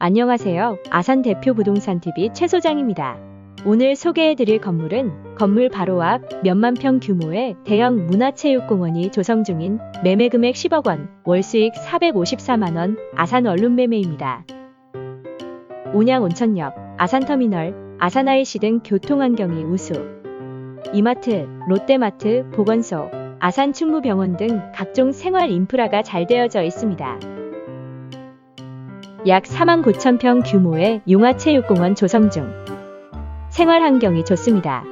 안녕하세요. 아산 대표 부동산 TV 최 소장입니다. 오늘 소개해드릴 건물은 건물 바로 앞 몇만 평 규모의 대형 문화체육공원이 조성 중인 매매 금액 10억 원, 월 수익 454만 원, 아산 원룸 매매입니다. 온양 온천역, 아산터미널, 아산 IC 등 교통 환경이 우수. 이마트, 롯데마트, 보건소, 아산 충무병원 등 각종 생활 인프라가 잘 되어져 있습니다. 약 4만 9천 평 규모의 용화체육공원 조성 중. 생활 환경이 좋습니다.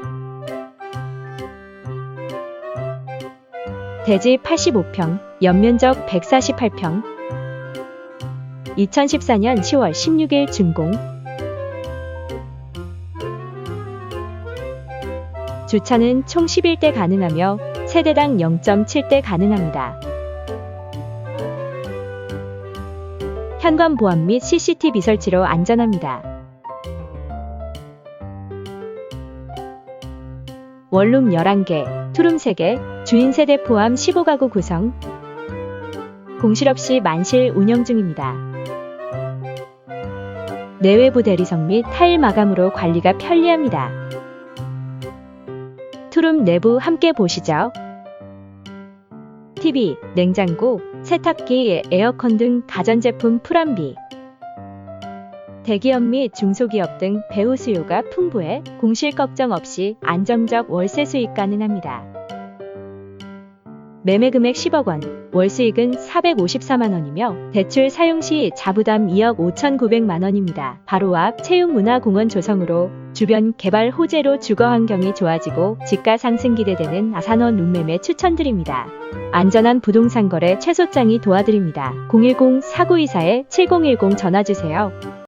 대지 85평, 연면적 148평. 2014년 10월 16일 준공. 주차는 총 11대 가능하며 세대당 0.7대 가능합니다. 현관 보안 및 CCTV 설치로 안전합니다. 원룸 11개, 투룸 3개, 주인 세대 포함 15가구 구성. 공실 없이 만실 운영 중입니다. 내외부 대리석 및 타일 마감으로 관리가 편리합니다. 투룸 내부 함께 보시죠. TV, 냉장고, 세탁기, 에어컨 등 가전제품 풀안비. 대기업 및 중소기업 등 배우 수요가 풍부해 공실 걱정 없이 안정적 월세 수익 가능합니다. 매매 금액 10억 원, 월 수익은 454만 원이며 대출 사용 시 자부담 2억 5,900만 원입니다. 바로 앞 체육문화공원 조성으로 주변 개발 호재로 주거 환경이 좋아지고 집가 상승 기대되는 아산원 룸매매 추천드립니다. 안전한 부동산 거래 최소장이 도와드립니다. 010-4924-7010 전화 주세요.